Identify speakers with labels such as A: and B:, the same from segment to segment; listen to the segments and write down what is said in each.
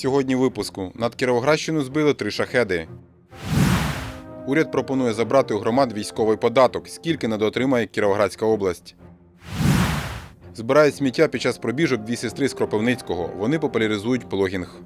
A: Сьогодні випуску над Кіровоградщину збили три шахеди. Уряд пропонує забрати у громад військовий податок. Скільки недоотримає Кіровоградська область? Збирають сміття під час пробіжок дві сестри з Кропивницького. Вони популяризують плогінг.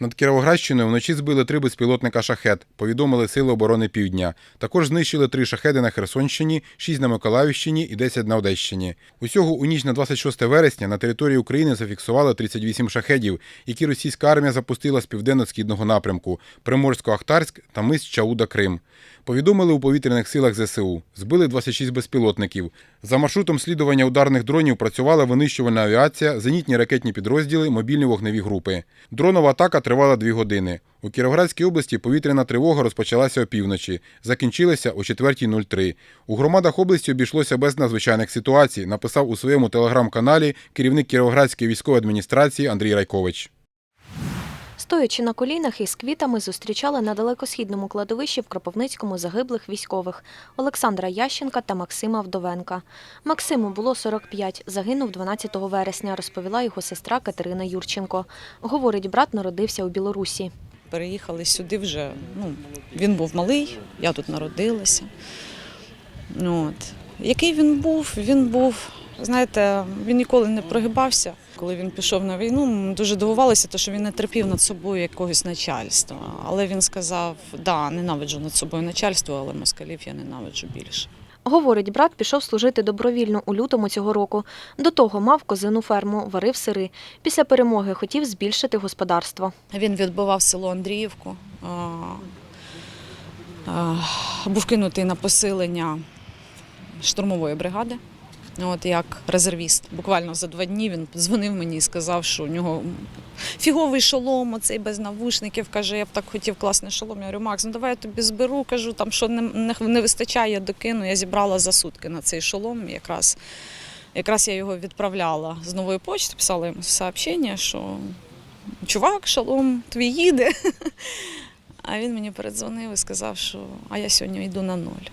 A: Над Кіровоградщиною вночі збили три безпілотника шахет, повідомили Сили оборони Півдня. Також знищили три шахеди на Херсонщині, шість на Миколаївщині і 10 на Одещині. Усього у ніч на 26 вересня на території України зафіксували 38 шахедів, які російська армія запустила з південно-східного напрямку Приморсько-Ахтарськ та мис Чауда Крим. Повідомили у повітряних силах ЗСУ. Збили 26 безпілотників. За маршрутом слідування ударних дронів працювала винищувальна авіація, зенітні ракетні підрозділи, мобільні вогневі групи. Дронова атака тривала дві години. У Кіровоградській області повітряна тривога розпочалася опівночі, закінчилася о 4.03. У громадах області обійшлося без надзвичайних ситуацій, написав у своєму телеграм-каналі керівник Кіровоградської військової адміністрації Андрій Райкович.
B: Стоячи на колінах із квітами, зустрічали на далекосхідному кладовищі в Кропивницькому загиблих військових Олександра Ященка та Максима Вдовенка. Максиму було 45, загинув 12 вересня, розповіла його сестра Катерина Юрченко. Говорить, брат народився у Білорусі.
C: Переїхали сюди вже. Ну, він був малий, я тут народилася. Ну, От. Який він був? Він був, знаєте, він ніколи не прогибався. Коли він пішов на війну, дуже дивувалися, що він не терпів над собою якогось начальства. Але він сказав: да, ненавиджу над собою начальство, але москалів я ненавиджу більше.
B: Говорить, брат пішов служити добровільно у лютому цього року. До того мав козину ферму, варив сири. Після перемоги хотів збільшити господарство.
C: Він відбивав село Андріївку, був кинутий на посилення штурмової бригади. От як резервіст. Буквально за два дні він дзвонив мені і сказав, що у нього фіговий шолом, оцей без навушників. Каже, я б так хотів класний шолом. Я говорю, Макс, ну давай я тобі зберу. Кажу, там що не, не, не вистачає, докину. Я зібрала за сутки на цей шолом. Якраз, якраз я його відправляла з нової почти, писала йому сообщення, що чувак, шолом твій їде. А він мені передзвонив і сказав, що а я сьогодні йду на ноль.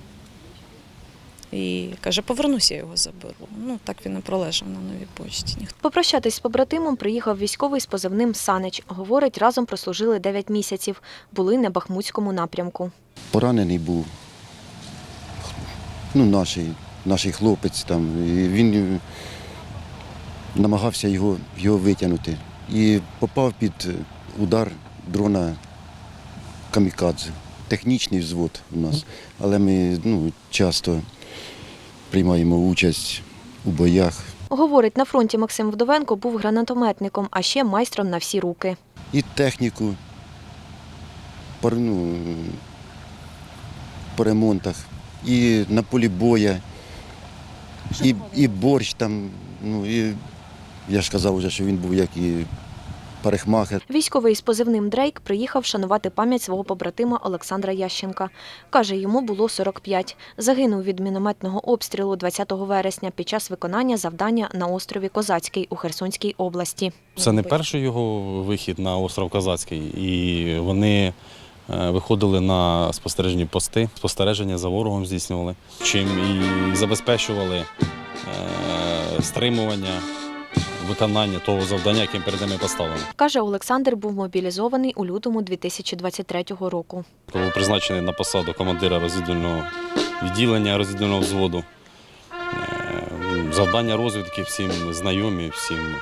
C: І каже, повернуся, я його заберу. Ну так він і пролежав на новій почті. Ніхто
B: Попрощатись з побратимом приїхав військовий з позивним Санич. Говорить, разом прослужили 9 місяців. Були на Бахмутському напрямку.
D: поранений був. Ну, наш, наш хлопець там. І він е, намагався його, його витягнути. І попав під удар дрона камікадзе. Технічний взвод у нас. Але ми ну, часто приймаємо участь у боях.
B: Говорить, на фронті Максим Вдовенко був гранатометником, а ще майстром на всі руки.
D: І техніку ну, по ремонтах, і на полі боя, і, і борщ там. Ну, і я ж казав вже, що він був як і парикмахер.
B: Військовий з позивним Дрейк приїхав шанувати пам'ять свого побратима Олександра Ященка. Каже, йому було 45. Загинув від мінометного обстрілу 20 вересня під час виконання завдання на острові Козацький у Херсонській області.
E: Це не перший його вихід на остров Казацький, і вони е, виходили на спостережні пости, спостереження за ворогом здійснювали, чим і забезпечували е, стримування, виконання того завдання, яке перед ними поставлено.
B: Каже, Олександр був мобілізований у лютому 2023 року.
E: Коли був призначений на посаду командира розвідувального відділення розвідувального взводу. Е, Завдання розвідки всім знайомі, всім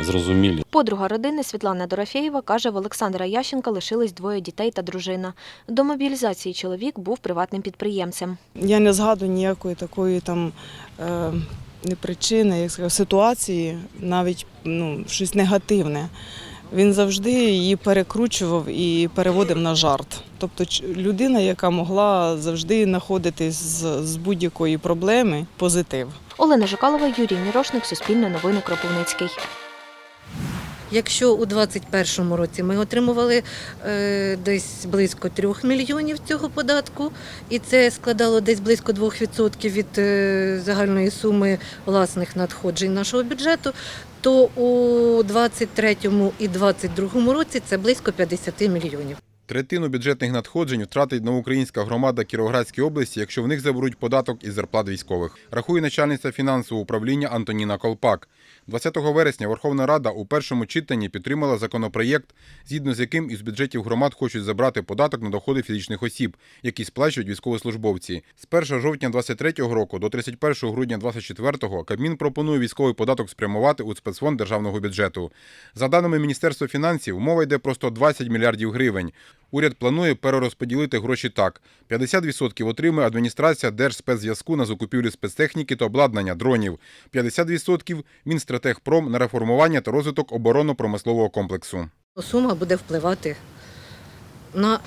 E: е, зрозумілі.
B: Подруга родини Світлана Дорофєєва каже, в Олександра Ященка лишились двоє дітей та дружина. До мобілізації чоловік був приватним підприємцем.
F: Я не згадую ніякої такої там е, не причини, як сказав, ситуації, навіть ну, щось негативне. Він завжди її перекручував і переводив на жарт. Тобто людина, яка могла завжди знаходитись з, з будь-якої проблеми, позитив.
B: Олена Жукалова, Юрій Мірошник, Суспільне новини Кропивницький.
G: Якщо у 2021 році ми отримували е, десь близько 3 мільйонів цього податку, і це складало десь близько 2% від е, загальної суми власних надходжень нашого бюджету, то у 2023 і 2022 році це близько 50 мільйонів.
A: Третину бюджетних надходжень втратить новоукраїнська громада Кіровоградської області, якщо в них заберуть податок із зарплат військових. Рахує начальниця фінансового управління Антоніна Колпак. 20 вересня Верховна Рада у першому читанні підтримала законопроєкт, згідно з яким із бюджетів громад хочуть забрати податок на доходи фізичних осіб, які сплачують військовослужбовці. З 1 жовтня 2023 року до 31 грудня 2024 Кабмін пропонує військовий податок спрямувати у спецфонд державного бюджету. За даними Міністерства фінансів, мова йде про 120 мільярдів гривень. Уряд планує перерозподілити гроші так: 50% отримує адміністрація Держспецзв'язку на закупівлю спецтехніки та обладнання дронів, 50% – Мінстратегпром на реформування та розвиток оборонно-промислового комплексу.
G: Сума буде впливати на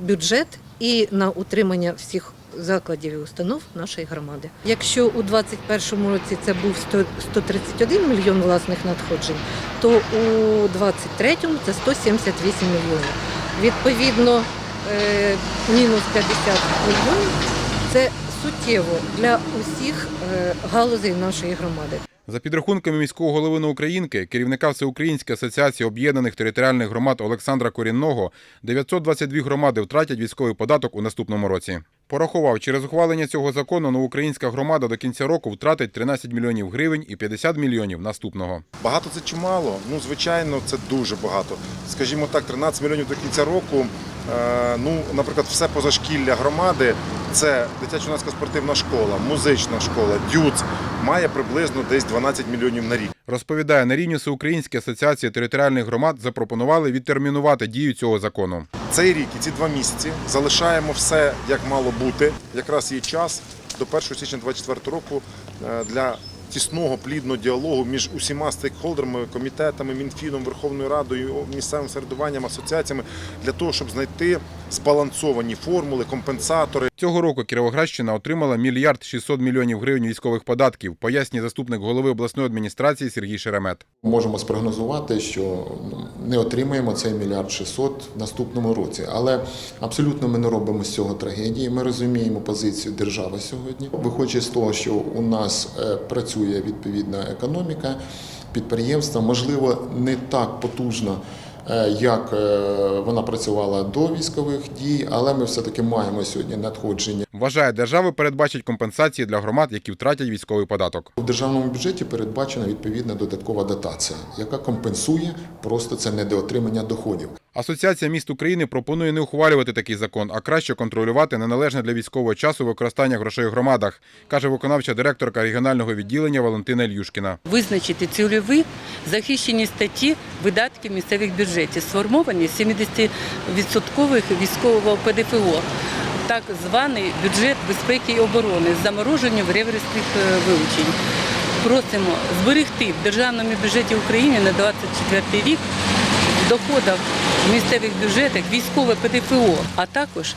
G: бюджет і на утримання всіх закладів і установ нашої громади. Якщо у 2021 році це був 100 131 мільйон власних надходжень, то у 2023 це 178 мільйонів. Відповідно, е, мінус 50 мільйонів це суттєво для усіх е, галузей нашої громади.
A: За підрахунками міського голови Українки, керівника Всеукраїнської асоціації об'єднаних територіальних громад Олександра Корінного, 922 громади втратять військовий податок у наступному році. Порахував, через ухвалення цього закону новоукраїнська громада до кінця року втратить 13 мільйонів гривень і 50 мільйонів наступного.
H: Багато це чи мало? Ну, звичайно, це дуже багато. Скажімо так, 13 мільйонів до кінця року. е, Ну, наприклад, все позашкілля громади це дитячо-юнацька спортивна школа, музична школа, дюц має приблизно десь 12 мільйонів на рік.
A: Розповідає, на рівні Всеукраїнської асоціації територіальних громад запропонували відтермінувати дію цього закону.
H: Цей рік і ці два місяці залишаємо все як мало бути. Якраз є час до 1 січня 2024 року е, для тісного плідного діалогу між усіма стейкхолдерами, комітетами, Мінфіном, Верховною Радою, місцевим середуванням, асоціаціями для того, щоб знайти збалансовані формули, компенсатори.
A: Цього року Кіровоградщина отримала мільярд 600 мільйонів гривень військових податків, пояснює заступник голови обласної адміністрації Сергій Шеремет.
I: Можемо спрогнозувати, що не отримаємо цей мільярд 600 в наступному році. Але абсолютно ми не робимо з цього трагедії. Ми розуміємо позицію держави сьогодні. Виходячи з того, що у нас е, працює відповідна економіка, підприємства, можливо, не так потужно. е, Як е, вона працювала до військових дій, але ми все-таки маємо сьогодні надходження.
A: Вважає, держава передбачить компенсації для громад, які втратять військовий податок.
I: У державному бюджеті передбачена відповідна додаткова дотація, яка компенсує просто це недоотримання доходів.
A: Асоціація міст України пропонує не ухвалювати такий закон, а краще контролювати неналежне для військового часу використання грошей у громадах, каже виконавча директорка регіонального відділення Валентина Ільюшкіна.
J: визначити цільові захищені статті видатків місцевих бюджетів, сформовані 70% військового ПДФО, так званий бюджет безпеки і оборони з замороженням реверсних е, вилучень. Просимо зберегти в державному бюджеті України на 2024 рік в доходах в місцевих бюджетах військове ПДФО, а також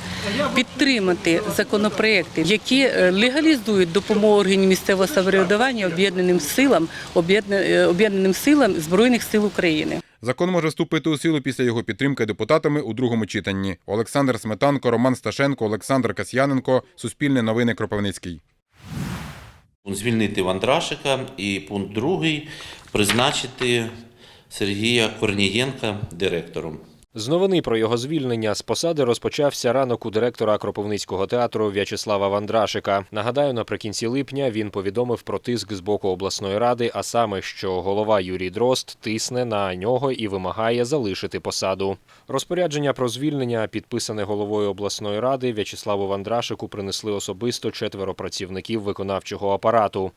J: підтримати законопроекти, які е, легалізують допомогу органів місцевого самоврядування об'єднаним силам е, об'єднаним силам збройних сил України.
A: Закон може вступити у силу після його підтримки депутатами у другому читанні. Олександр Сметанко, Роман Сташенко, Олександр Касьяненко. Суспільне новини Кропивницький.
K: Звільнити Вандрашика і пункт другий призначити Сергія Корнієнка директором.
L: З новини про його звільнення з посади розпочався ранок у директора Кропивницького театру В'ячеслава Вандрашика. Нагадаю, наприкінці липня він повідомив про тиск з боку обласної ради, а саме, що голова Юрій Дрозд тисне на нього і вимагає залишити посаду. Розпорядження про звільнення, підписане головою обласної ради, В'ячеславу Вандрашику принесли особисто четверо працівників виконавчого апарату.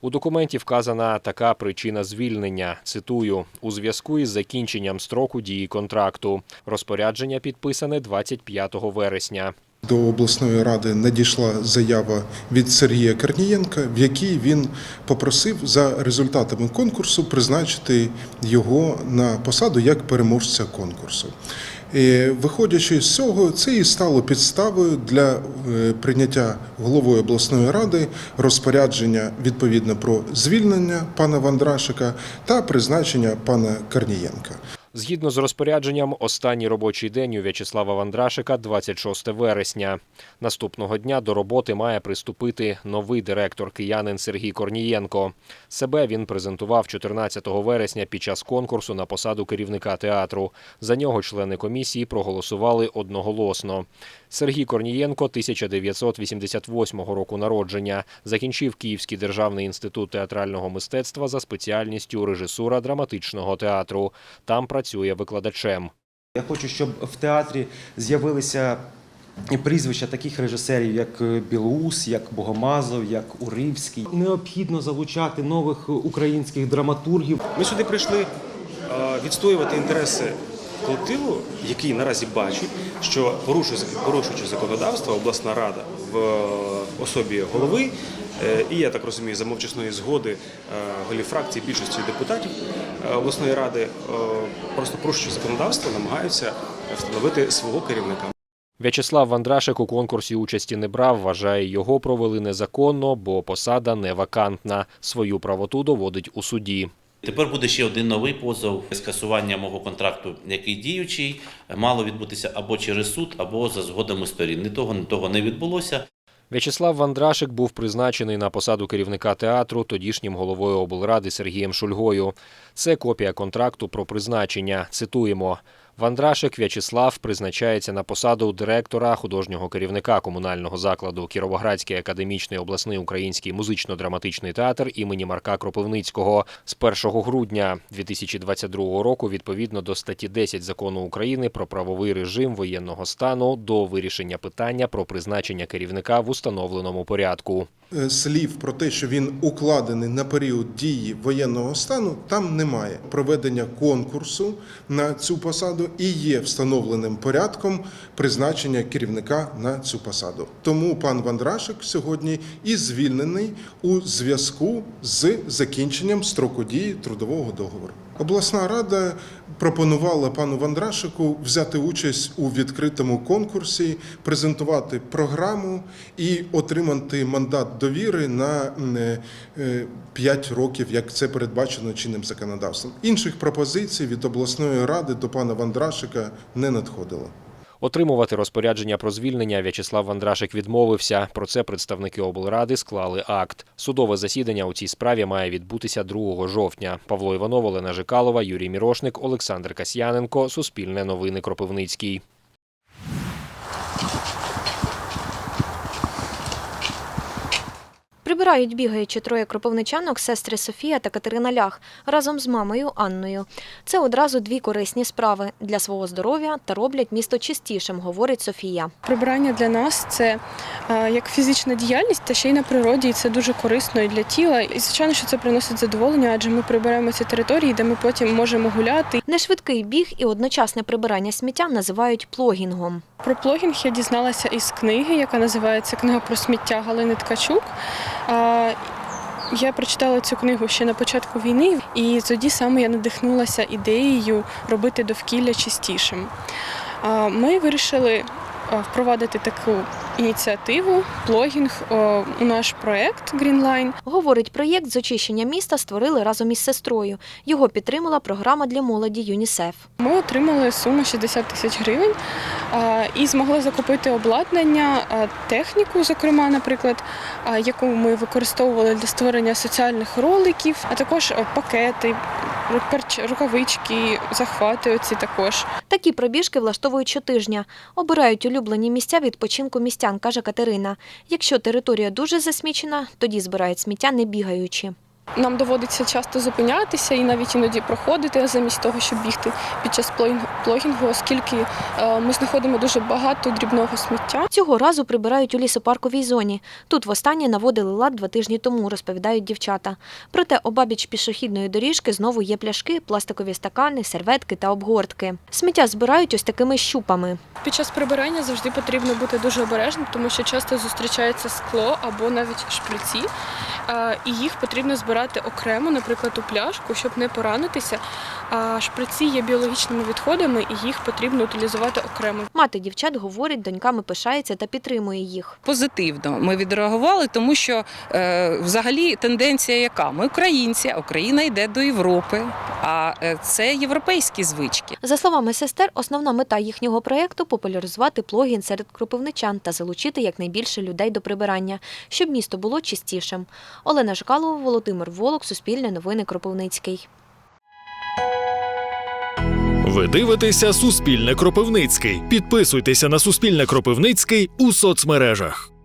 L: У документі вказана така причина звільнення. Цитую у зв'язку із закінченням строку дії контракту. Розпорядження підписане 25 вересня.
M: До обласної ради надійшла заява від Сергія Корнієнка, в якій він попросив за результатами конкурсу призначити його на посаду як переможця конкурсу. Виходячи з цього, це і стало підставою для е, прийняття головою обласної ради розпорядження відповідно про звільнення пана Вандрашика та призначення пана Корнієнка.
L: Згідно з розпорядженням, останній робочий день у В'ячеслава Вандрашика 26 вересня. Наступного дня до роботи має приступити новий директор киянин Сергій Корнієнко. Себе він презентував 14 вересня під час конкурсу на посаду керівника театру. За нього члени комісії проголосували одноголосно. Сергій Корнієнко 1988 року народження. Закінчив Київський державний інститут театрального мистецтва за спеціальністю режисура драматичного театру. Там працює викладачем.
N: Я хочу, щоб в театрі з'явилися прізвища таких режисерів, як е, Білоус, як Богомазов, як Уривський. Необхідно залучати нових українських драматургів. Ми сюди прийшли е, відстоювати інтереси колективу, який наразі бачить, що порушуючи законодавство, обласна рада в е, особі голови. е, І я так розумію, за мовчасної згоди е, голів фракції більшості депутатів обласної ради просто порушуючи законодавство, намагаються встановити свого керівника.
L: В'ячеслав Вандрашик у конкурсі участі не брав. Вважає, його провели незаконно, бо посада не вакантна. Свою правоту доводить у суді.
K: Тепер буде ще один новий позов. Скасування мого контракту, який діючий, мало відбутися або через суд, або за згодами сторін. Ні того, ні того не відбулося.
L: В'ячеслав Вандрашик був призначений на посаду керівника театру тодішнім головою облради Сергієм Шульгою. Це копія контракту про призначення. Цитуємо. Вандрашик В'ячеслав призначається на посаду директора художнього керівника комунального закладу Кіровоградський академічний обласний український музично-драматичний театр імені Марка Кропивницького з 1 грудня 2022 року відповідно до статті 10 закону України про правовий режим воєнного стану до вирішення питання про призначення керівника в установленому порядку.
M: Е, Слів про те, що він укладений на період дії воєнного стану, там немає. Проведення конкурсу на цю посаду і є встановленим порядком призначення керівника на цю посаду. Тому пан Вандрашик сьогодні і звільнений у зв'язку з закінченням строку дії трудового договору. Обласна рада пропонувала пану Вандрашику взяти участь у відкритому конкурсі, презентувати програму і отримати мандат довіри на 5 років, як це передбачено чинним законодавством. Інших пропозицій від обласної ради до пана Вандрашика не надходило.
L: Отримувати розпорядження про звільнення В'ячеслав Вандрашик відмовився. Про це представники облради склали акт. Судове засідання у цій справі має відбутися 2 жовтня. Павло Іванов, Олена Жикалова, Юрій Мірошник, Олександр Касьяненко. Суспільне новини Кропивницький.
B: Прибирають бігаючи троє кропивничанок, сестри Софія та Катерина Лях разом з мамою Анною. Це одразу дві корисні справи для свого здоров'я та роблять місто чистішим, говорить Софія.
O: Прибирання для нас це як фізична діяльність, та ще й на природі, і це дуже корисно і для тіла. І звичайно, що це приносить задоволення, адже ми прибираємо ці території, де ми потім можемо гуляти.
B: Нешвидкий біг і одночасне прибирання сміття називають плогінгом.
O: Про плогінг я дізналася із книги, яка називається Книга про сміття Галини Ткачук. Я прочитала цю книгу ще на початку війни, і тоді саме я надихнулася ідеєю робити довкілля чистішим. Ми вирішили впровадити таку ініціативу, плогінг у наш проект Greenline.
B: Говорить, проєкт з очищення міста створили разом із сестрою. Його підтримала програма для молоді ЮНІСЕФ.
O: Ми отримали суму 60 тисяч гривень і змогли закупити обладнання, техніку, зокрема, наприклад, яку ми використовували для створення соціальних роликів, а також пакети, рукавички, захвати. Оці також.
B: Такі пробіжки влаштовують щотижня. Обирають улюблені місця відпочинку містян, каже Катерина. Якщо територія дуже засмічена, тоді збирають сміття не бігаючи.
O: Нам доводиться часто зупинятися і навіть іноді проходити замість того, щоб бігти під час плогін- плогінгу, оскільки е, ми знаходимо дуже багато дрібного сміття.
B: Цього разу прибирають у лісопарковій зоні. Тут востаннє наводили лад два тижні тому, розповідають дівчата. Проте обабіч пішохідної доріжки знову є пляшки, пластикові стакани, серветки та обгортки. Сміття збирають ось такими щупами.
O: Під час прибирання завжди потрібно бути дуже обережним, тому що часто зустрічається скло або навіть шприці, і їх потрібно збирати окремо, наприклад, у пляшку, щоб не поранитися. А шприці є біологічними відходами, і їх потрібно утилізувати окремо.
B: Мати дівчат говорить, доньками пишається та підтримує їх.
P: Позитивно ми відреагували, тому що е, взагалі тенденція яка? Ми українці, а Україна йде до Європи, а е, це європейські звички.
B: За словами сестер, основна мета їхнього проєкту – популяризувати плогін серед кропивничан та залучити якнайбільше людей до прибирання, щоб місто було чистішим. Олена Жкалова, Володимир Волок, Суспільне новини Кропивницький.
E: Ви дивитеся Суспільне Кропивницький. Підписуйтеся на Суспільне Кропивницький у соцмережах.